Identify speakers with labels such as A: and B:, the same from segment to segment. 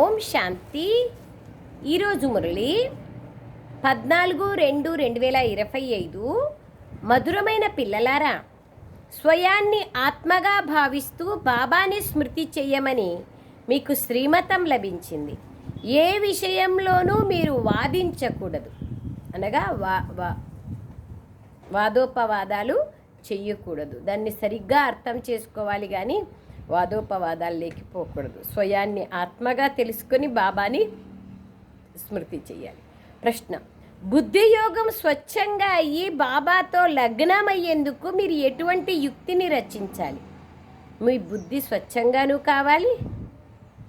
A: ఓం శాంతి. ఈరోజు మురళి పద్నాలుగు రెండు రెండు వేల ఇరవై ఐదు మధురమైన పిల్లలారా స్వయాన్ని ఆత్మగా భావిస్తూ బాబాని స్మృతి చెయ్యమని మీకు శ్రీమతం లభించింది. ఏ విషయంలోనూ మీరు వాదించకూడదు. అనగా వా వా వాదోపవాదాలు చెయ్యకూడదు. దాన్ని సరిగ్గా అర్థం చేసుకోవాలి కానీ వాదోపవాదాలు లేకపోకూడదు స్వయాన్ని ఆత్మగా తెలుసుకొని బాబాని స్మృతి చేయాలి ప్రశ్న బుద్ధియోగం స్వచ్ఛంగా అయ్యి బాబాతో లగ్నమయ్యేందుకు మీరు ఎటువంటి యుక్తిని రచించాలి? మీ బుద్ధి స్వచ్ఛంగాను కావాలి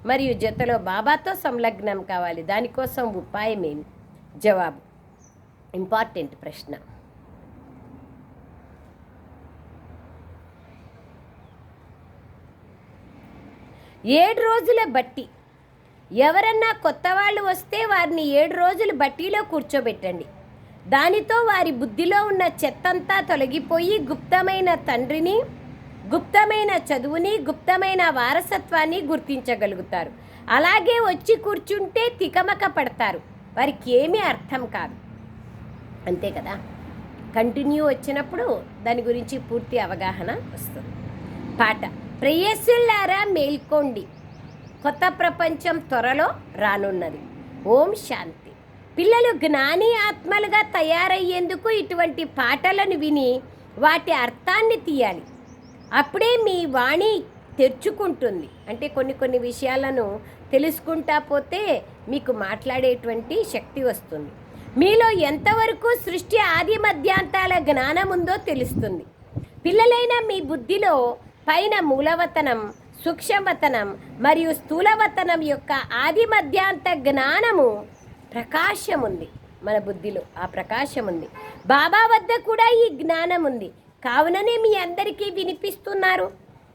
A: మరియు జతలో బాబాతో సంలగ్నం కావాలి. దానికోసం ఉపాయం ఏమి జవాబు ఇంపార్టెంట్ ప్రశ్న. ఏడు రోజుల బట్టి. ఎవరన్నా కొత్త వాళ్ళు వస్తే వారిని ఏడు రోజులు బట్టీలో కూర్చోబెట్టండి. దానితో వారి బుద్ధిలో ఉన్న చెత్తంతా తొలగిపోయి గుప్తమైన తండ్రిని గుప్తమైన చదువుని గుప్తమైన వారసత్వాన్ని గుర్తించగలుగుతారు. అలాగే వచ్చి కూర్చుంటే తికమక పడతారు. వారికి ఏమీ అర్థం కాదు. అంతే కదా? కంటిన్యూ వచ్చినప్పుడు దాని గురించి పూర్తి అవగాహన వస్తుంది. పాట. ప్రేయస్సులారా మేల్కోండి. కొత్త ప్రపంచం త్వరలో రానున్నది. ఓం శాంతి. పిల్లలు జ్ఞాని ఆత్మలుగా తయారయ్యేందుకు ఇటువంటి పాటలను విని వాటి అర్థాన్ని తీయాలి. అప్పుడే మీ వాణి తెరుచుకుంటుంది. అంటే కొన్ని కొన్ని విషయాలను తెలుసుకుంటా పోతే మీకు మాట్లాడేటువంటి శక్తి వస్తుంది. మీలో ఎంతవరకు సృష్టి ఆది మధ్యాంతాల జ్ఞానం ఉందో తెలుస్తుంది. పిల్లలైన మీ బుద్ధిలో పైన మూలవతనం సూక్ష్మవతనం మరియు స్థూలవతనం యొక్క ఆది మధ్యాంత జ్ఞానము ప్రకాశం ఉంది మన బుద్ధిలో ఆ ప్రకాశం ఉంది బాబా వద్ద కూడా ఈ జ్ఞానం ఉంది కావుననే మీ అందరికీ వినిపిస్తున్నారు.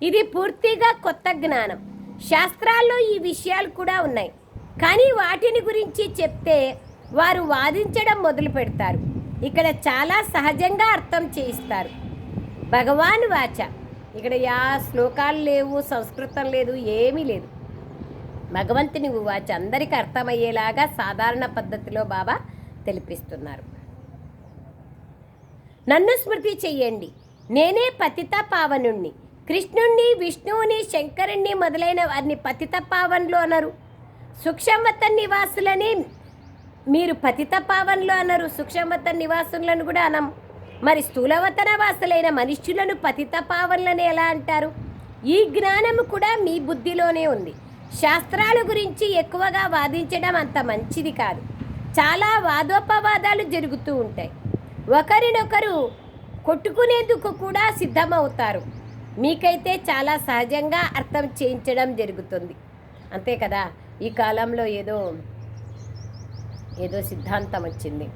A: ఇది పూర్తిగా కొత్త జ్ఞానం. శాస్త్రాల్లో ఈ విషయాలు కూడా ఉన్నాయి. కానీ వాటిని గురించి చెప్తే వారు వాదించడం మొదలు పెడతారు. ఇక్కడ చాలా సహజంగా అర్థం చేయిస్తారు. భగవాన్ వాచ. ఇక్కడ యా శ్లోకాలు లేవు సంస్కృతం లేదు ఏమీ లేదు. భగవంతుని వాచ అందరికీ అర్థమయ్యేలాగా సాధారణ పద్ధతిలో బాబా తెలిపిస్తున్నారు. నన్ను స్మృతి చెయ్యండి. నేనే పతిత పావనుణ్ణి. కృష్ణుణ్ణి విష్ణువుని శంకరుణ్ణి మొదలైన వారిని పతిత పావన్లు అనరు. సుక్షమత నివాసులని మీరు పతిత పావన్లు అనరు. సుక్షమత నివాసులను కూడా అనం మరి స్థూలవతన వాసులైన మనుష్యులను పతితపావనలని ఎలా అంటారు? ఈ జ్ఞానము కూడా మీ బుద్ధిలోనే ఉంది. శాస్త్రాల గురించి ఎక్కువగా వాదించడం అంత మంచిది కాదు. చాలా వాదోపవాదాలు జరుగుతూ ఉంటాయి. ఒకరినొకరు కొట్టుకునేందుకు కూడా సిద్ధమవుతారు. మీకైతే చాలా సహజంగా అర్థం చేయించడం జరుగుతుంది. అంతే కదా? ఈ కాలంలో ఏదో ఏదో సిద్ధాంతం వచ్చింది.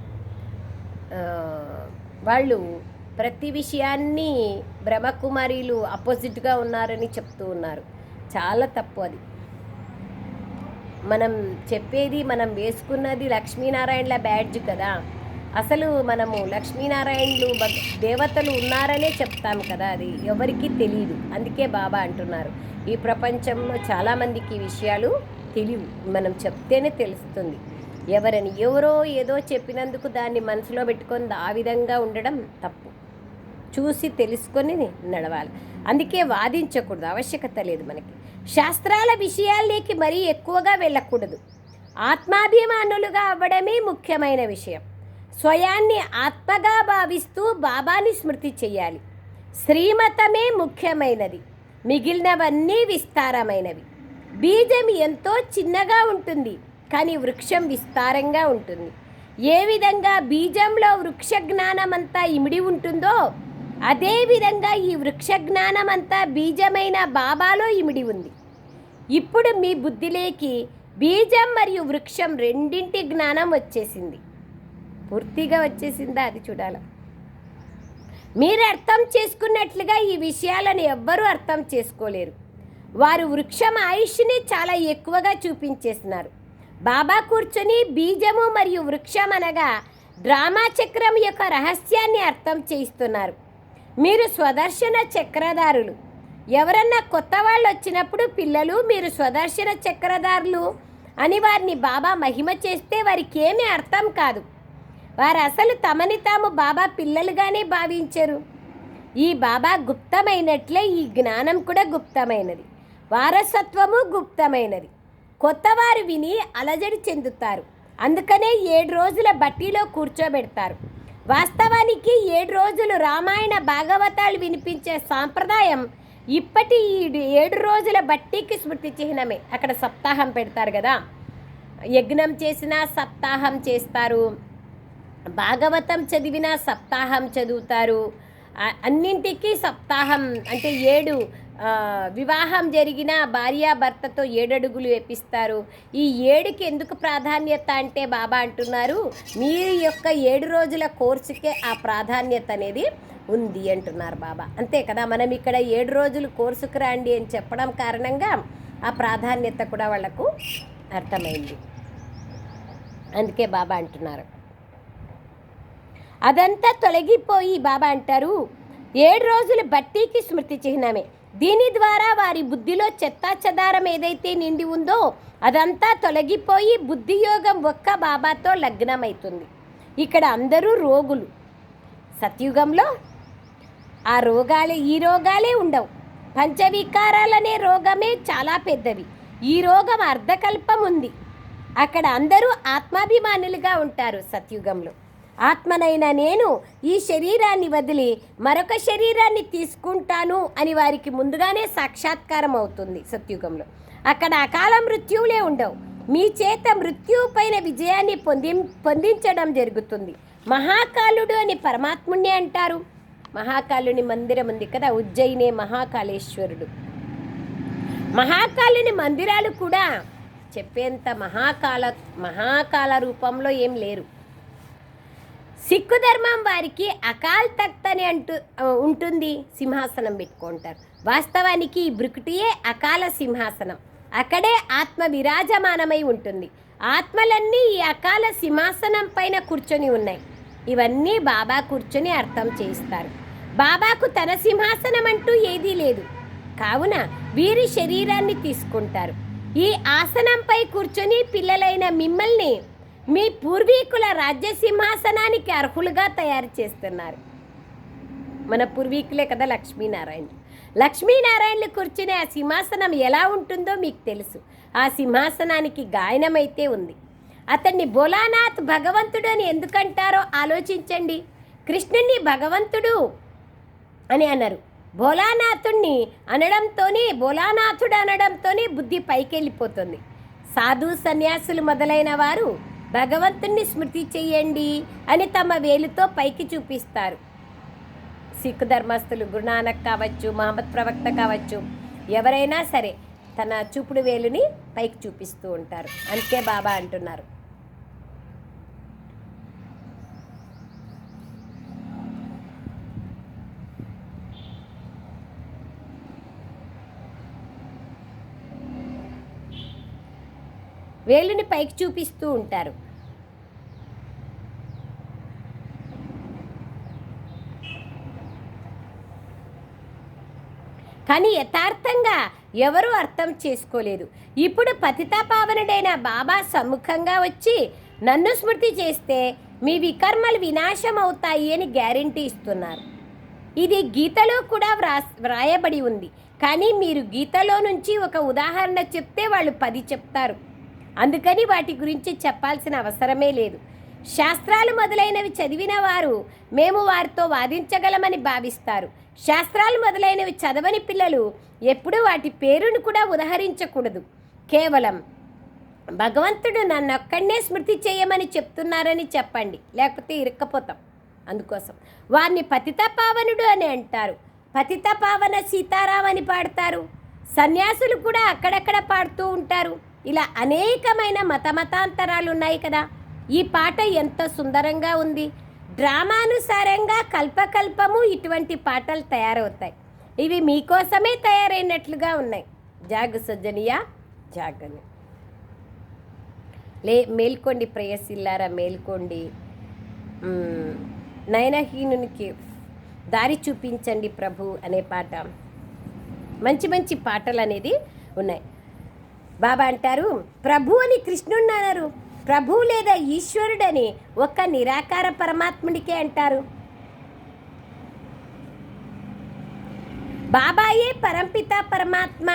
A: వాళ్ళు ప్రతి విషయాన్ని బ్రహ్మకుమారీలు అపోజిట్గా ఉన్నారని చెప్తూ ఉన్నారు. చాలా తప్పు అది. మనం చెప్పేది మనం వేసుకున్నది లక్ష్మీనారాయణల బ్యాడ్జ్ కదా. అసలు మనము లక్ష్మీనారాయణలు దేవతలు ఉన్నారనే చెప్తాం కదా అది. ఎవరికీ తెలియదు అందుకే బాబా అంటున్నారు. ఈ ప్రపంచంలో చాలామందికి విషయాలు తెలియవు. మనం చెప్తేనే తెలుస్తుంది. ఎవరని ఎవరో ఏదో చెప్పినందుకు దాన్ని మనసులో పెట్టుకొని ఆ విధంగా ఉండడం తప్పు. చూసి తెలుసుకొని నడవాలి. అందుకే వాదించకూడదు ఆవశ్యకత లేదు మనకి. శాస్త్రాల విషయాల్లోకి మరీ ఎక్కువగా వెళ్ళకూడదు. ఆత్మాభిమానులుగా అవ్వడమే ముఖ్యమైన విషయం. స్వయాన్ని ఆత్మగా భావిస్తూ బాబాని స్మృతి చేయాలి. శ్రీమతమే ముఖ్యమైనది. మిగిలినవన్నీ విస్తారమైనవి. బీజం ఎంతో చిన్నగా ఉంటుంది. కానీ వృక్షం విస్తారంగా ఉంటుంది. ఏ విధంగా బీజంలో వృక్ష జ్ఞానమంతా ఇమిడి ఉంటుందో అదే విధంగా ఈ వృక్ష జ్ఞానమంతా బీజమైన బాబాలో ఇమిడి ఉంది. ఇప్పుడు మీ బుద్ధిలోకి బీజం మరియు వృక్షం రెండింటి జ్ఞానం వచ్చేసింది. పూర్తిగా వచ్చేసిందా అది చూడాలి? మీరు అర్థం చేసుకున్నట్లుగా ఈ విషయాలను ఎవ్వరూ అర్థం చేసుకోలేరు. వారు వృక్షం ఆయుష్ని చాలా ఎక్కువగా చూపించేస్తున్నారు. బాబా కూర్చొని బీజము మరియు వృక్షం అనగా డ్రామా చక్రం యొక్క రహస్యాన్ని అర్థం చేయిస్తున్నారు. మీరు స్వదర్శన చక్రధారులు. ఎవరన్నా కొత్త వాళ్ళు వచ్చినప్పుడు పిల్లలు మీరు స్వదర్శన చక్రధారులు అని వారిని బాబా మహిమ చేస్తే వారికి ఏమీ అర్థం కాదు. వారు అసలు తమని తాము బాబా పిల్లలుగానే భావించరు. ఈ బాబా గుప్తమైనట్లే ఈ జ్ఞానం కూడా గుప్తమైనది. వారసత్వము గుప్తమైనది. కొత్తవారు విని అలజడి చెందుతారు. అందుకనే ఏడు రోజుల బట్టీలో కూర్చోబెడతారు. వాస్తవానికి ఏడు రోజులు రామాయణ భాగవతాలు వినిపించే సాంప్రదాయం ఇప్పటి ఈ ఏడు రోజుల బట్టీకి స్మృతి చిహ్నమే. అక్కడ సప్తాహం పెడతారు కదా. యజ్ఞం చేసినా సప్తాహం చేస్తారు. భాగవతం చదివిన సప్తాహం చదువుతారు. అన్నింటికీ సప్తాహం అంటే ఏడు వివాహం జరిగిన భార్యాభర్తతో ఏడడుగులు వేపిస్తారు. ఈ ఏడుకి ఎందుకు ప్రాధాన్యత అంటే బాబా అంటున్నారు. మీ యొక్క ఏడు రోజుల కోర్సుకే ఆ ప్రాధాన్యత అనేది ఉంది అంటున్నారు బాబా. అంతే కదా మనం ఇక్కడ ఏడు రోజులు కోర్సుకు రండి అని చెప్పడం కారణంగా ఆ ప్రాధాన్యత కూడా వాళ్ళకు అర్థమైంది. అందుకే బాబా అంటున్నారు. అదంతా తొలగిపోయి బాబా అంటారు ఏడు రోజులు బట్టీకి స్మృతి చిహ్నమే. దీని ద్వారా వారి బుద్ధిలో చెత్తా చెదారం ఏదైతే నిండి ఉందో అదంతా తొలగిపోయి బుద్ధియోగం ఒక్క బాబాతో లగ్నమవుతుంది ఇక్కడ అందరూ రోగులు. సత్యుగంలో ఆ రోగాలే ఈ రోగాలే ఉండవు. పంచవికారాలనే రోగమే చాలా పెద్దవి. ఈ రోగం అర్ధకల్పం ఉంది. అక్కడ అందరూ ఆత్మాభిమానులుగా ఉంటారు సత్యుగంలో. ఆత్మనైన నేను ఈ శరీరాన్ని వదిలి మరొక శరీరాన్ని తీసుకుంటాను అని వారికి ముందుగానే సాక్షాత్కారం అవుతుంది సత్యుగంలో. అక్కడ అకాల మృత్యువులే ఉండవు. మీ చేత మృత్యువు పైన విజయాన్ని పొంది పొందించడం జరుగుతుంది. మహాకాలుడు అని పరమాత్ముణ్ణి అంటారు. మహాకాలుని మందిరం ఉంది కదా ఉజ్జయినే మహాకాళేశ్వరుడు. మహాకాలుని మందిరాలు కూడా చెప్పేంత మహాకాల మహాకాల రూపంలో ఏం లేరు. సిక్కు ధర్మం వారికి అకాల్ తఖ్త్ అని అంటూ ఉంటుంది సింహాసనం పెట్టుకుంటారు. వాస్తవానికి ఈ బ్రుకుటియే అకాల సింహాసనం. అక్కడే ఆత్మ విరాజమానమై ఉంటుంది. ఆత్మలన్నీ ఈ అకాల సింహాసనం పైన కూర్చొని ఉన్నాయి. ఇవన్నీ బాబా కూర్చొని అర్థం చేయిస్తారు. బాబాకు తన సింహాసనం అంటూ ఏదీ లేదు. కావున వీరి శరీరాన్ని తీసుకుంటారు. ఈ ఆసనంపై కూర్చొని పిల్లలైన మిమ్మల్ని మీ పూర్వీకుల రాజ్య సింహాసనానికి అర్హులుగా తయారు చేస్తున్నారు. మన పూర్వీకులే కదా లక్ష్మీనారాయణ లక్ష్మీనారాయణలు కూర్చునే ఆ సింహాసనం ఎలా ఉంటుందో మీకు తెలుసు. ఆ సింహాసనానికి గాయనమైతే ఉంది. అతన్ని బోలానాథ్ భగవంతుడు అని ఎందుకంటారో ఆలోచించండి. కృష్ణుణ్ణి భగవంతుడు అని అన్నారు భోలానాథుణ్ణి అనడంతోనే భోలానాథుడు అనడంతోనే బుద్ధి పైకి వెళ్ళిపోతుంది సాధు సన్యాసులు మొదలైన వారు భగవంతుణ్ణి స్మృతి చెయ్యండి అని తమ వేలుతో పైకి చూపిస్తారు. సిక్ ధర్మస్థులు గురునానక్ కావచ్చు మహమ్మద్ ప్రవక్త కావచ్చు ఎవరైనా సరే తన చూపుడు వేలుని పైకి చూపిస్తూ ఉంటారు. అందుకే బాబా అంటున్నారు. వేలుని పైకి చూపిస్తూ ఉంటారు. కానీ యథార్థంగా ఎవరూ అర్థం చేసుకోలేదు. ఇప్పుడు పతితాపావనుడైన బాబా సముఖంగా వచ్చి నన్ను స్మృతి చేస్తే మీ వికర్మలు వినాశం అవుతాయి అని గ్యారంటీ ఇస్తున్నారు. ఇది గీతలో కూడా వ్రా వ్రాయబడి ఉంది. కానీ మీరు గీతలో నుంచి ఒక ఉదాహరణ చెప్తే వాళ్ళు పది చెప్తారు. అందుకని వాటి గురించి చెప్పాల్సిన అవసరమే లేదు. శాస్త్రాలు మొదలైనవి చదివిన వారు మేము వారితో వాదించగలమని భావిస్తారు. శాస్త్రాలు మొదలైనవి చదవని పిల్లలు ఎప్పుడూ వాటి పేరును కూడా ఉదహరించకూడదు. కేవలం భగవంతుడు నన్నొక్కడనే స్మృతి చేయమని చెప్తున్నారని చెప్పండి. లేకపోతే ఇరుక్కపోతాం. అందుకోసం వారిని పతిత పావనుడు అని అంటారు. పతిత పావన సీతారాం అని పాడతారు. సన్యాసులు కూడా అక్కడక్కడ పాడుతూ ఉంటారు. ఇలా అనేకమైన మత మతాంతరాలు ఉన్నాయి కదా. ఈ పాట ఎంత సుందరంగా ఉంది. డ్రామానుసారంగా కల్పకల్పము ఇటువంటి పాటలు తయారవుతాయి. ఇవి మీకోసమే తయారైనట్లుగా ఉన్నాయి. జాగు సజ్జనియా జాగని. లే మేల్కోండి ప్రేయసిల్లారా మేల్కోండి. నయనహీనునికి దారి చూపించండి ప్రభు అనే పాట. మంచి మంచి పాటలు అనేది ఉన్నాయి. బాబా అంటారు ప్రభు అని కృష్ణుడిని అన్నారు ప్రభు లేదా ఈశ్వరుడని ఒక్క నిరాకార పరమాత్ముడికే అంటారు. బాబాయే పరంపిత పరమాత్మ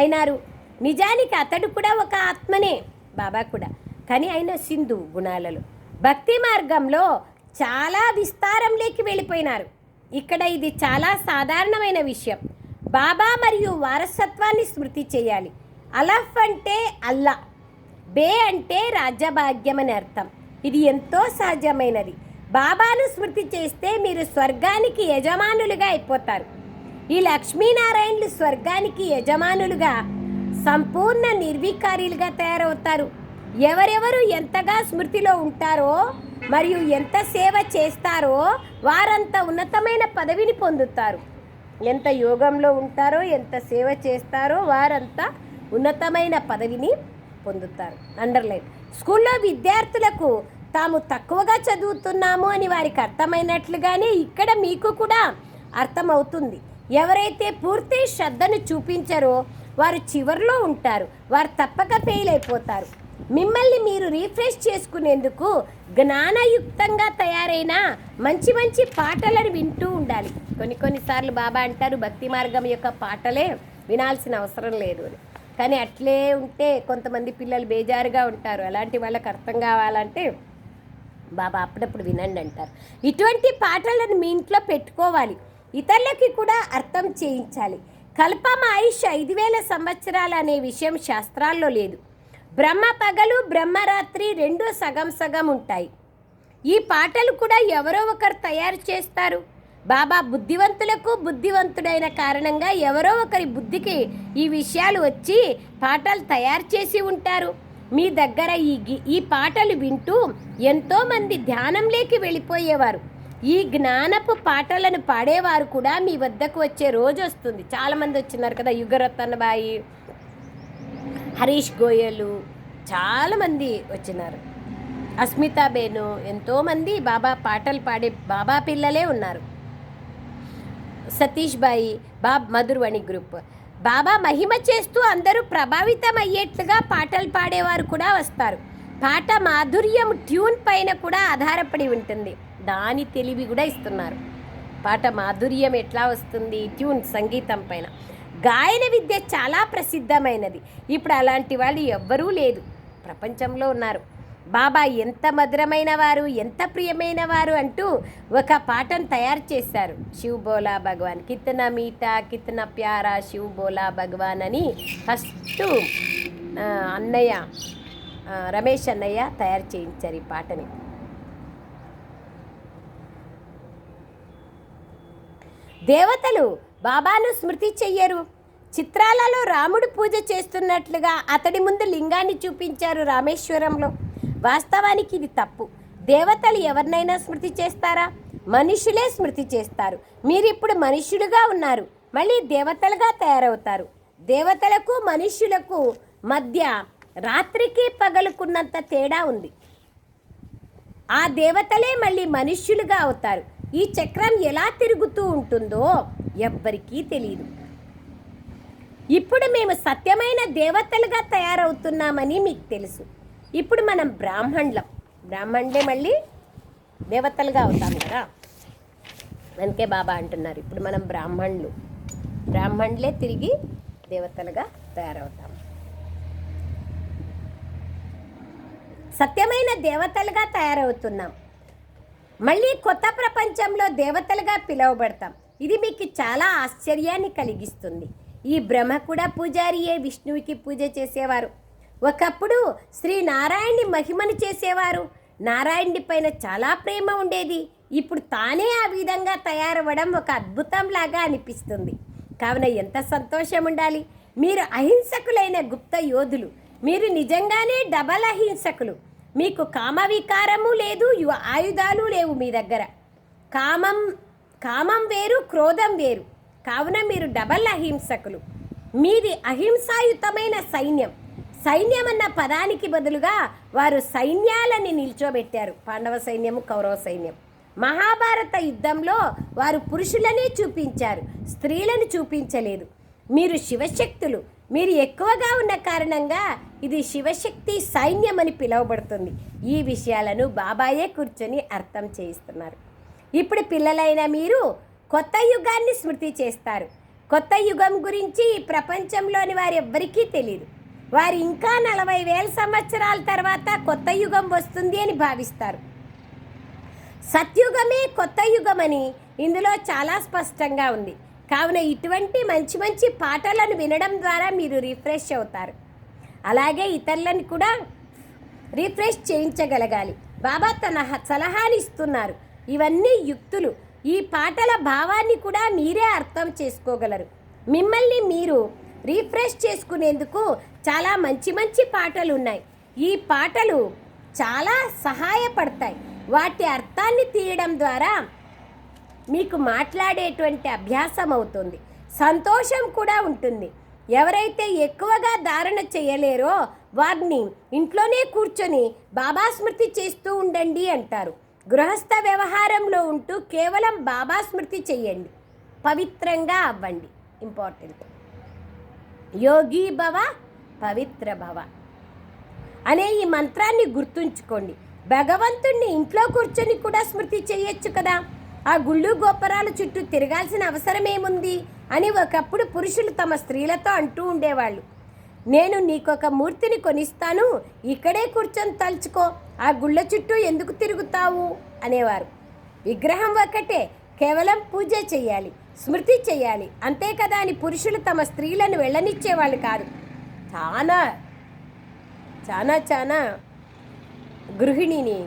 A: అయినారు. నిజానికి అతడు కూడా ఒక ఆత్మనే బాబా కూడా. కానీ ఆయన సింధు గుణాలలో. భక్తి మార్గంలో చాలా విస్తారంలోకి వెళ్ళిపోయినారు. ఇక్కడ ఇది చాలా సాధారణమైన విషయం. బాబా మరియు వారసత్వాన్ని స్మృతి చేయాలి. అలఫ్ అంటే అల్లా బే అంటే రాజ్యభాగ్యం అని అర్థం. ఇది ఎంతో సహజమైనది. బాబాను స్మృతి చేస్తే మీరు స్వర్గానికి యజమానులుగా అయిపోతారు. ఈ లక్ష్మీనారాయణులు స్వర్గానికి యజమానులుగా సంపూర్ణ నిర్వికారీలుగా తయారవుతారు. ఎవరెవరు ఎంతగా స్మృతిలో ఉంటారో మరియు ఎంత సేవ చేస్తారో వారంత ఉన్నతమైన పదవిని పొందుతారు. ఎంత యోగంలో ఉంటారో ఎంత సేవ చేస్తారో వారంతా ఉన్నతమైన పదవిని పొందుతారు. అండర్లైన్. స్కూల్లో విద్యార్థులకు తాము తక్కువగా చదువుతున్నాము అని వారికి అర్థమైనట్లుగానే ఇక్కడ మీకు కూడా అర్థమవుతుంది. ఎవరైతే పూర్తి శ్రద్ధను చూపించారో వారు చివరిలో ఉంటారు. వారు తప్పక ఫెయిల్ అయిపోతారు. మిమ్మల్ని మీరు రీఫ్రెష్ చేసుకునేందుకు జ్ఞానయుక్తంగా తయారైన మంచి మంచి పాటలను వింటూ ఉండాలి. కొన్ని కొన్నిసార్లు బాబా అంటారు భక్తి మార్గం యొక్క పాటలే వినాల్సిన అవసరం లేదు అని. కానీ అట్లే ఉంటే కొంతమంది పిల్లలు బేజారుగా ఉంటారు. అలాంటి వాళ్ళకి అర్థం కావాలంటే బాబా అప్పుడప్పుడు వినండి అంటారు. ఇటువంటి పాటలను మీ ఇంట్లో పెట్టుకోవాలి. ఇతరులకి కూడా అర్థం చేయించాలి. కల్పమ ఆయుష్ ఐదు వేల సంవత్సరాలు అనే విషయం శాస్త్రాల్లో లేదు. బ్రహ్మ పగలు బ్రహ్మరాత్రి రెండు సగం సగం ఉంటాయి. ఈ పాటలు కూడా ఎవరో ఒకరు తయారు చేస్తారు. బాబా బుద్ధివంతులకు బుద్ధివంతుడైన కారణంగా ఎవరో ఒకరి బుద్ధికి ఈ విషయాలు వచ్చి పాటలు తయారు చేసి ఉంటారు. మీ దగ్గర ఈ ఈ పాటలు వింటూ ఎంతోమంది ధ్యానంలోకి వెళ్ళిపోయేవారు. ఈ జ్ఞానపు పాటలను పాడేవారు కూడా మీ వద్దకు వచ్చే రోజు వస్తుంది. చాలామంది వచ్చినారు కదా యుగరత్నబాయి హరీష్ గోయలు చాలామంది వచ్చినారు. అస్మితాబేను ఎంతోమంది బాబా పాటలు పాడే బాబా పిల్లలే ఉన్నారు. సతీష్ బాయి బాబ్ మధుర్వణి గ్రూప్. బాబా మహిమ చేస్తూ అందరూ ప్రభావితం అయ్యేట్లుగా పాటలు పాడేవారు కూడా వస్తారు. పాట మాధుర్యం ట్యూన్ పైన కూడా ఆధారపడి ఉంటుంది. దాని తెలివి కూడా ఇస్తున్నారు. పాట మాధుర్యం ఎట్లా వస్తుంది? ట్యూన్ సంగీతం పైన. గాయన విద్య చాలా ప్రసిద్ధమైనది. ఇప్పుడు అలాంటి వాళ్ళు ఎవ్వరూ లేదు. ప్రపంచంలో ఉన్నారు. బాబా ఎంత మధురమైన వారు ఎంత ప్రియమైన వారు అంటూ ఒక పాటను తయారు చేశారు. శివ్ బోలా భగవాన్ కితన మీఠా కితన ప్యారా శివ్ బోలా భగవాన్ అని ఫస్ట్ అన్నయ్య రమేష్ అన్నయ్య తయారు చేయించారు ఈ పాటని. దేవతలు బాబాను స్మృతి చెయ్యరు. చిత్రాలలో రాముడు పూజ చేస్తున్నట్లుగా అతడి ముందు లింగాన్ని చూపించారు రామేశ్వరంలో. వాస్తవానికి ఇది తప్పు. దేవతలు ఎవరినైనా స్మృతి చేస్తారా? మనుషులే స్మృతి చేస్తారు. మీరు ఇప్పుడు మనుష్యులుగా ఉన్నారు. మళ్ళీ దేవతలుగా తయారవుతారు. దేవతలకు మనుష్యులకు మధ్య రాత్రికి పగలుకున్నంత తేడా ఉంది. ఆ దేవతలే మళ్ళీ మనుష్యులుగా అవుతారు. ఈ చక్రం ఎలా తిరుగుతూ ఉంటుందో ఎవ్వరికీ తెలియదు ఇప్పుడు మేము సత్యమైన దేవతలుగా తయారవుతున్నామని మీకు తెలుసు. ఇప్పుడు మనం బ్రాహ్మణులం. బ్రాహ్మణులే మళ్ళీ దేవతలుగా అవుతాం కదా. అందుకే బాబా అంటున్నారు ఇప్పుడు మనం బ్రాహ్మణులు. బ్రాహ్మణులే తిరిగి దేవతలుగా తయారవుతాం. సత్యమైన దేవతలుగా తయారవుతున్నాం. మళ్ళీ కొత్త ప్రపంచంలో దేవతలుగా పిలువబడతాం. ఇది మీకు చాలా ఆశ్చర్యాన్ని కలిగిస్తుంది. ఈ బ్రహ్మ కూడా పూజారియే విష్ణువుకి పూజ చేసేవారు. ఒకప్పుడు శ్రీ నారాయణి మహిమను చేసేవారు. నారాయణుడి పైన చాలా ప్రేమ ఉండేది. ఇప్పుడు తానే ఆ విధంగా తయారవ్వడం ఒక అద్భుతంలాగా అనిపిస్తుంది. కావున ఎంత సంతోషం ఉండాలి మీరు అహింసకులైన గుప్త యోధులు. మీరు నిజంగానే డబల్ అహింసకులు. మీకు కామ వికారము లేదు ఆయుధాలు లేవు మీ దగ్గర. కామం కామం వేరు క్రోధం వేరు. కావున మీరు డబల్ అహింసకులు. మీది అహింసాయుతమైన సైన్యం. సైన్యం అన్న పదానికి బదులుగా వారు సైన్యాలని నిల్చోబెట్టారు. పాండవ సైన్యము కౌరవ సైన్యం. మహాభారత యుద్ధంలో వారు పురుషులనే చూపించారు స్త్రీలను చూపించలేదు. మీరు శివశక్తులు మీరు ఎక్కువగా ఉన్న కారణంగా ఇది శివశక్తి సైన్యం అని పిలువబడుతుంది. ఈ విషయాలను బాబాయే కూర్చొని అర్థం చేయిస్తున్నారు. ఇప్పుడు పిల్లలైన మీరు కొత్త యుగాన్ని స్మృతి చేస్తారు. కొత్త యుగం గురించి ఈ ప్రపంచంలోని వారెవ్వరికీ తెలియదు వారు ఇంకా నలభై వేల సంవత్సరాల తర్వాత కొత్త యుగం వస్తుంది అని భావిస్తారు. సత్యుగమే కొత్త యుగమని ఇందులో చాలా స్పష్టంగా ఉంది. కావున ఇటువంటి మంచి మంచి పాటలను వినడం ద్వారా మీరు రిఫ్రెష్ అవుతారు. అలాగే ఇతరులను కూడా రిఫ్రెష్ చేయించగలగాలి. బాబా తన సలహాలు ఇస్తున్నారు. ఇవన్నీ యుక్తులు. ఈ పాటల భావాన్ని కూడా మీరే అర్థం చేసుకోగలరు. మిమ్మల్ని మీరు రీఫ్రెష్ చేసుకునేందుకు చాలా మంచి మంచి పాటలు ఉన్నాయి. ఈ పాటలు చాలా సహాయపడతాయి. వాటి అర్థాన్ని తీయడం ద్వారా మీకు మాట్లాడేటువంటి అభ్యాసం అవుతుంది. సంతోషం కూడా ఉంటుంది. ఎవరైతే ఎక్కువగా ధారణ చేయలేరో వారిని ఇంట్లోనే కూర్చొని బాబా స్మృతి చేస్తూ ఉండండి అంటారు. గృహస్థ వ్యవహారంలో ఉంటూ కేవలం బాబా స్మృతి చేయండి. పవిత్రంగా అవ్వండి. ఇంపార్టెంట్. యోగి భవ పవిత్ర భవ. అనే ఈ మంత్రాన్ని గుర్తుంచుకోండి. భగవంతుణ్ణి ఇంట్లో కూర్చొని కూడా స్మృతి చేయొచ్చు కదా. ఆ గుళ్ళు గోపురాల చుట్టూ తిరగాల్సిన అవసరం ఏముంది అని ఒకప్పుడు పురుషులు తమ స్త్రీలతో అంటూ ఉండేవాళ్ళు. నేను నీకొక మూర్తిని కొనిస్తాను ఇక్కడే కూర్చొని తలుచుకో ఆ గుళ్ళ చుట్టూ ఎందుకు తిరుగుతావు? అనేవారు. విగ్రహం ఒకటే కేవలం పూజ చేయాలి. స్మృతి చేయాలి. అంతే కదా అని పురుషులు తమ స్త్రీలను వెళ్ళనిచ్చేవాళ్ళు కాదు చాలా చాలా చాలా గృహిణిని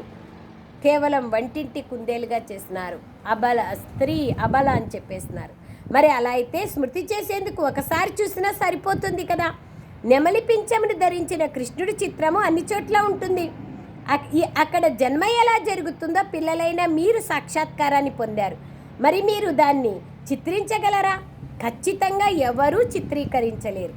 A: కేవలం వంటింటి కుందేలుగా చేసినారు అబల స్త్రీ అబల అని చెప్పేస్తున్నారు. మరి అలా అయితే స్మృతి చేసేందుకు ఒకసారి చూసినా సరిపోతుంది కదా? నెమలి పింఛమును ధరించిన కృష్ణుడి చిత్రము అన్ని చోట్ల ఉంటుంది. అక్కడ జన్మ ఎలా జరుగుతుందో పిల్లలైన మీరు సాక్షాత్కారాన్ని పొందారు. మరి మీరు దాన్ని చిత్రించగలరా? ఖచ్చితంగా ఎవరూ చిత్రీకరించలేరు.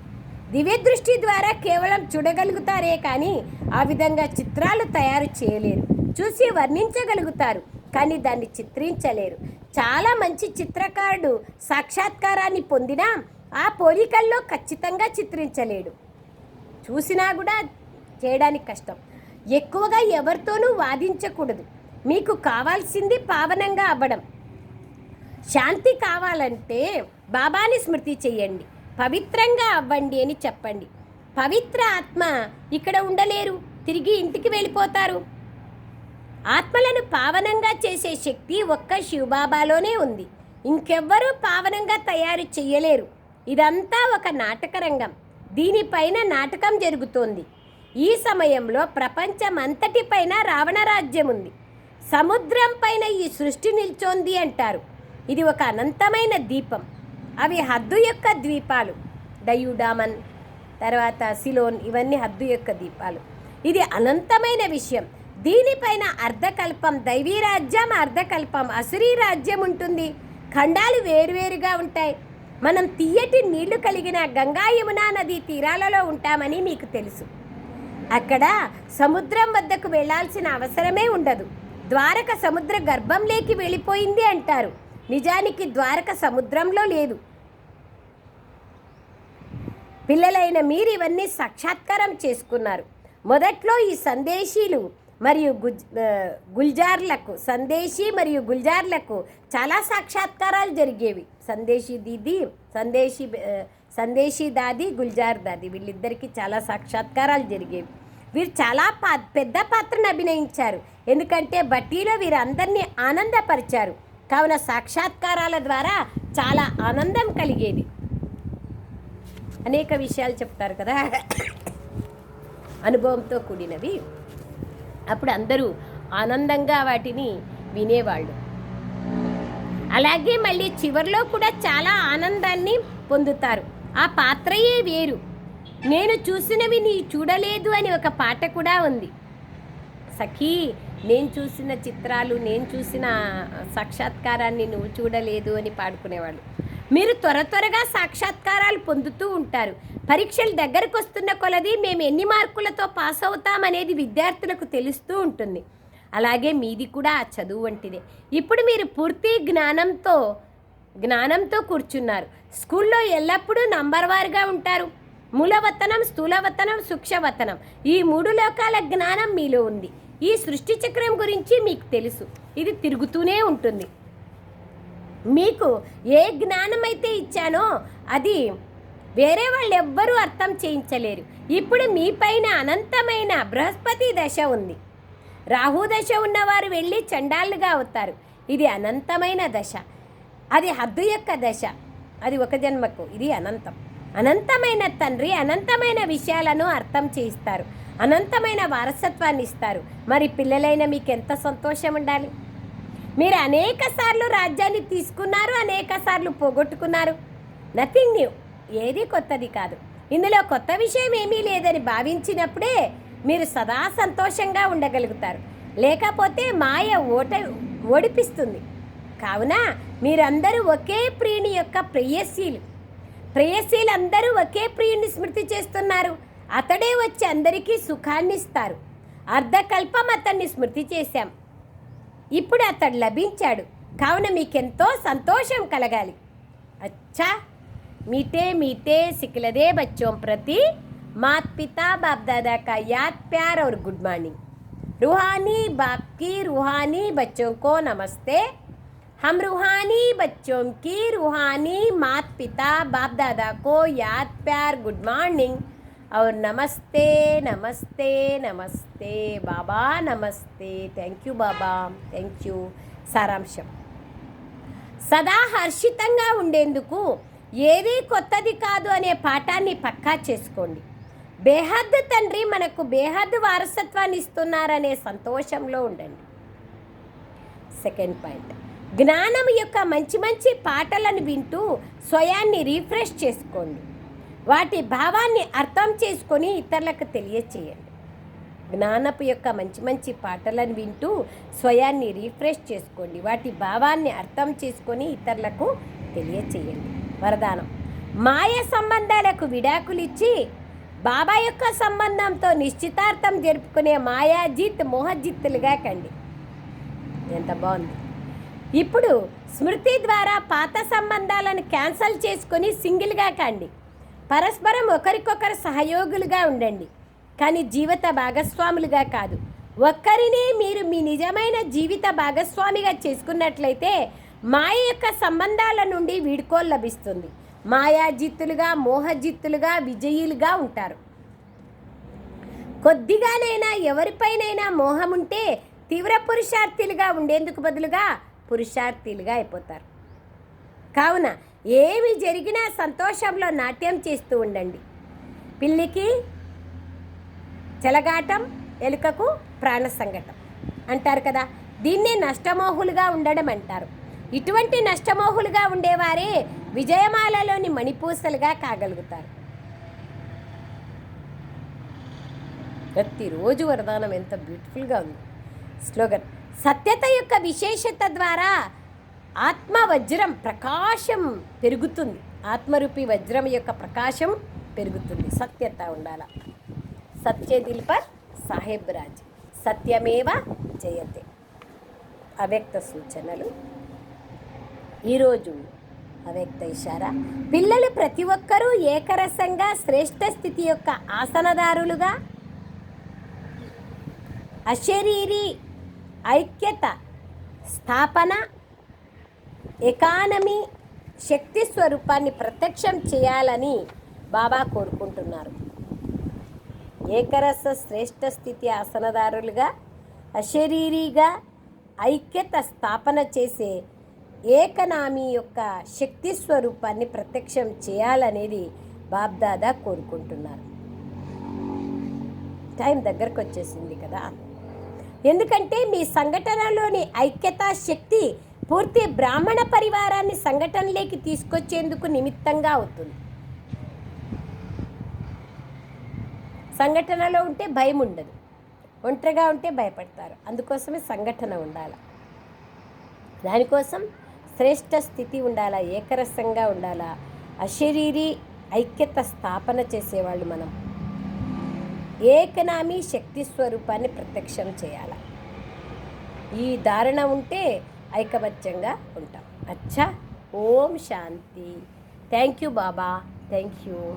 A: దివ్య దృష్టి ద్వారా కేవలం చూడగలుగుతారే కానీ ఆ విధంగా చిత్రాలు తయారు చేయలేరు. చూసి వర్ణించగలుగుతారు కానీ దాన్ని చిత్రించలేరు. చాలా మంచి చిత్రకారుడు సాక్షాత్కారాన్ని పొందినా ఆ పోలికల్లో ఖచ్చితంగా చిత్రించలేడు. చూసినా కూడా చేయడానికి కష్టం. ఎక్కువగా ఎవరితోనూ వాదించకూడదు. మీకు కావాల్సింది పావనంగా అవ్వడం. శాంతి కావాలంటే బాబాని స్మృతి చేయండి. పవిత్రంగా అవ్వండి అని చెప్పండి. పవిత్ర ఆత్మ ఇక్కడ ఉండలేరు. తిరిగి ఇంటికి వెళ్ళిపోతారు. ఆత్మలను పావనంగా చేసే శక్తి ఒక్క శివబాబాలోనే ఉంది. ఇంకెవ్వరూ పావనంగా తయారు చేయలేరు ఇదంతా ఒక నాటక రంగం. దీనిపైన నాటకం జరుగుతోంది. ఈ సమయంలో ప్రపంచమంతటిపైన రావణ రాజ్యం ఉంది. సముద్రం పైన ఈ సృష్టి నిల్చోంది అంటారు. ఇది ఒక అనంతమైన దీపం. అవి హద్దు యొక్క ద్వీపాలు. డయూడామన్ తర్వాత సిలోన్ ఇవన్నీ హద్దు యొక్క దీపాలు ఇది అనంతమైన విషయం. దీనిపైన అర్ధకల్పం దైవీ రాజ్యం అర్ధకల్పం అసురీ రాజ్యం ఉంటుంది. ఖండాలు వేరువేరుగా ఉంటాయి. మనం తీయటి నీళ్ళు కలిగిన గంగా యమునా నది తీరాలలో ఉంటామని మీకు తెలుసు. అక్కడ సముద్రం వద్దకు వెళ్ళాల్సిన అవసరమే ఉండదు. ద్వారక సముద్ర గర్భంలోకి వెళ్ళిపోయింది అంటారు. నిజానికి ద్వారక సముద్రంలో లేదు. పిల్లలైన మీరు ఇవన్నీ సాక్షాత్కారం చేసుకున్నారు. మొదట్లో ఈ సందేశీలు మరియు గుజ్ గుల్జార్లకు సందేశీ మరియు గుల్జార్లకు చాలా సాక్షాత్కారాలు జరిగేవి. సందేశీ దీది సందేశీ సందేశి సందేశీ దాది గుల్జార్ దాది వీళ్ళిద్దరికీ చాలా సాక్షాత్కారాలు జరిగేవి. వీరు చాలా పా పెద్ద పాత్రను అభినయించారు. ఎందుకంటే బట్టీలో వీరందరినీ ఆనందపరిచారు. కావున సాక్షాత్కారాల ద్వారా చాలా ఆనందం కలిగేది. అనేక విషయాలు చెప్తారు కదా. అనుభవంతో కూడినవి. అప్పుడు అందరూ ఆనందంగా వాటిని వినేవాళ్ళు. అలాగే మళ్ళీ చివరిలో కూడా చాలా ఆనందాన్ని పొందుతారు. ఆ పాత్రయే వేరు. నేను చూసినవి నీ చూడలేదు అని ఒక పాట కూడా ఉంది. సఖీ నేను చూసిన చిత్రాలు నేను చూసిన సాక్షాత్కారాన్ని నువ్వు చూడలేదు అని పాడుకునేవాళ్ళు. మీరు త్వర త్వరగా సాక్షాత్కారాలు పొందుతూ ఉంటారు. పరీక్షలు దగ్గరకు వస్తున్న కొలది మేము ఎన్ని మార్కులతో పాస్ అవుతామనేది విద్యార్థులకు తెలుస్తూ ఉంటుంది. అలాగే మీది కూడా ఆ చదువు వంటిదే. ఇప్పుడు మీరు పూర్తి జ్ఞానంతో జ్ఞానంతో కూర్చున్నారు. స్కూల్లో ఎల్లప్పుడూ నంబర్ వారుగా ఉంటారు. మూలవతనం స్థూలవతనం సూక్ష్మవతనం. ఈ మూడు లోకాల జ్ఞానం మీలో ఉంది. ఈ సృష్టి చక్రం గురించి మీకు తెలుసు. ఇది తిరుగుతూనే ఉంటుంది. మీకు ఏ జ్ఞానం అయితే ఇచ్చానో అది వేరే వాళ్ళు ఎవ్వరూ అర్థం చేయించలేరు. ఇప్పుడు మీ పైన అనంతమైన బృహస్పతి దశ ఉంది. రాహు దశ ఉన్నవారు వెళ్ళి చండాలుగా అవుతారు. ఇది అనంతమైన దశ. అది హద్దు యొక్క దశ. అది ఒక జన్మకు. ఇది అనంతం. అనంతమైన తండ్రి అనంతమైన విషయాలను అర్థం చేయిస్తారు. అనంతమైన వారసత్వాన్ని ఇస్తారు. మరి పిల్లలైన మీకు ఎంత సంతోషం ఉండాలి? మీరు అనేక సార్లు రాజ్యాన్ని తీసుకున్నారు అనేక సార్లు పోగొట్టుకున్నారు. నథింగ్ న్యూ ఏది కొత్తది కాదు. ఇందులో కొత్త విషయం ఏమీ లేదని భావించినప్పుడే మీరు సదా సంతోషంగా ఉండగలుగుతారు. లేకపోతే మాయ ఓట ఓడిపిస్తుంది. కావున మీరందరూ ఒకే ప్రియుని యొక్క ప్రేయస్సీలు ప్రేయసీలు. అందరూ ఒకే ప్రియుని స్మృతి చేస్తున్నారు. అతడే వచ్చి అందరికీ సుఖాన్ని ఇస్తారు అర్ధకల్పం అతన్ని స్మృతి చేశాం ఇప్పుడు అతడు లభించాడు కావున మీకెంతో సంతోషం కలగాలి అచ్చా मीठे मीठे सिकलदे बच्चों प्रति मात पिता बाप दादा का याद प्यार और गुड मॉर्निंग रूहानी बाप की रूहानी बच्चों को नमस्ते हम रूहानी बच्चों की रूहानी मात पिता बाप दादा को याद प्यार गुड मॉर्निंग और नमस्ते नमस्ते नमस्ते बाबा नमस्ते thank you Baba thank you సారాంశం సదా హర్షితంగా ఉండేందుకు ఏదీ కొత్తది కాదు అనే పాఠాన్ని పక్కా చేసుకోండి బేహద్ తండ్రి మనకు బేహద్ వారసత్వాన్ని ఇస్తున్నారనే సంతోషంలో ఉండండి సెకండ్ పాయింట్ జ్ఞానం యొక్క మంచి మంచి పాటలను వింటూ స్వయాన్ని రీఫ్రెష్ చేసుకోండి వాటి భావాన్ని అర్థం చేసుకొని ఇతరులకు తెలియచేయండి. జ్ఞానపు యొక్క మంచి మంచి పాటలను వింటూ స్వయాన్ని రీఫ్రెష్ చేసుకోండి. వాటి భావాన్ని అర్థం చేసుకొని ఇతరులకు తెలియచేయండి. వరదానం. మాయ సంబంధాలకు విడాకులిచ్చి బాబా యొక్క సంబంధంతో నిశ్చితార్థం జరుపుకునే మాయాజిత్ మోహజిత్తులుగా కండి. ఎంత బాగుంది. ఇప్పుడు స్మృతి ద్వారా పాత సంబంధాలను క్యాన్సల్ చేసుకొని సింగిల్గా కండి. పరస్పరం ఒకరికొకరు సహయోగులుగా ఉండండి. కానీ జీవిత భాగస్వాములుగా కాదు. ఒక్కరినే మీరు మీ నిజమైన జీవిత భాగస్వామిగా చేసుకున్నట్లయితే మాయ యొక్క సంబంధాల నుండి వీడుకోలు లభిస్తుంది. మాయాజిత్తులుగా మోహజిత్తులుగా విజయులుగా ఉంటారు. కొద్దిగానైనా ఎవరిపైనైనా మోహం ఉంటే తీవ్ర పురుషార్థులుగా ఉండేందుకు బదులుగా పురుషార్థులుగా అయిపోతారు. కావున ఏమి జరిగినా సంతోషంలో నాట్యం చేస్తూ ఉండండి. పిల్లికి చెలగాటం ఎలుకకు ప్రాణ సంఘటం అంటారు కదా. దీన్నే నష్టమోహులుగా ఉండడం అంటారు. ఇటువంటి నష్టమోహులుగా ఉండేవారే విజయమాలలోని మణిపూసలుగా కాగలుగుతారు. ప్రతిరోజు వరదానం ఎంత బ్యూటిఫుల్గా ఉంది. స్లోగన్ సత్యత యొక్క విశేషత ద్వారా ఆత్మ వజ్రం ప్రకాశం పెరుగుతుంది. ఆత్మరూపి వజ్రం యొక్క ప్రకాశం పెరుగుతుంది. సత్యత ఉండాల. సత్య దిల్పర్ సాహెబ్ రాజ్ సత్యమేవ జయతే. అవ్యక్త సూచనలు. ఈరోజు అవ్యక్త ఇషారా. పిల్లలు ప్రతి ఒక్కరూ ఏకరసంగా శ్రేష్ఠ స్థితి యొక్క ఆసనదారులుగా అశరీరి ఐక్యత స్థాపన ఎకానమీ శక్తి స్వరూపాన్ని ప్రత్యక్షం చేయాలని బాబా కోరుకుంటున్నారు. ఏకరస శ్రేష్ఠ స్థితి ఆసనదారులుగా అశరీరిగా ఐక్యత స్థాపన చేసే ఏకనామీ యొక్క శక్తి స్వరూపాన్ని ప్రత్యక్షం చేయాలనేది బాబ్దాదా కోరుకుంటున్నారు. టైం దగ్గరకు వచ్చేసింది కదా. ఎందుకంటే మీ సంఘటనలోని ఐక్యత శక్తి పూర్తి బ్రాహ్మణ పరివారాన్ని సంఘటనలోకి తీసుకొచ్చేందుకు నిమిత్తంగా అవుతుంది. సంఘటనలో ఉంటే భయం ఉండదు. ఒంటరిగా ఉంటే భయపడతారు. అందుకోసమే సంఘటన ఉండాలి. దానికోసం శ్రేష్ఠ స్థితి ఉండాలా ఏకరసంగా ఉండాలా అశరీరి ఐక్యత స్థాపన చేసేవాళ్ళు మనం. ఏకనామీ శక్తి స్వరూపాన్ని ప్రత్యక్షం చేయాలి. ఈ ధారణ ఉంటే ఐకమత్యంగా ఉంటాం. అచ్చా? ఓం శాంతి. Thank you Baba. Thank you.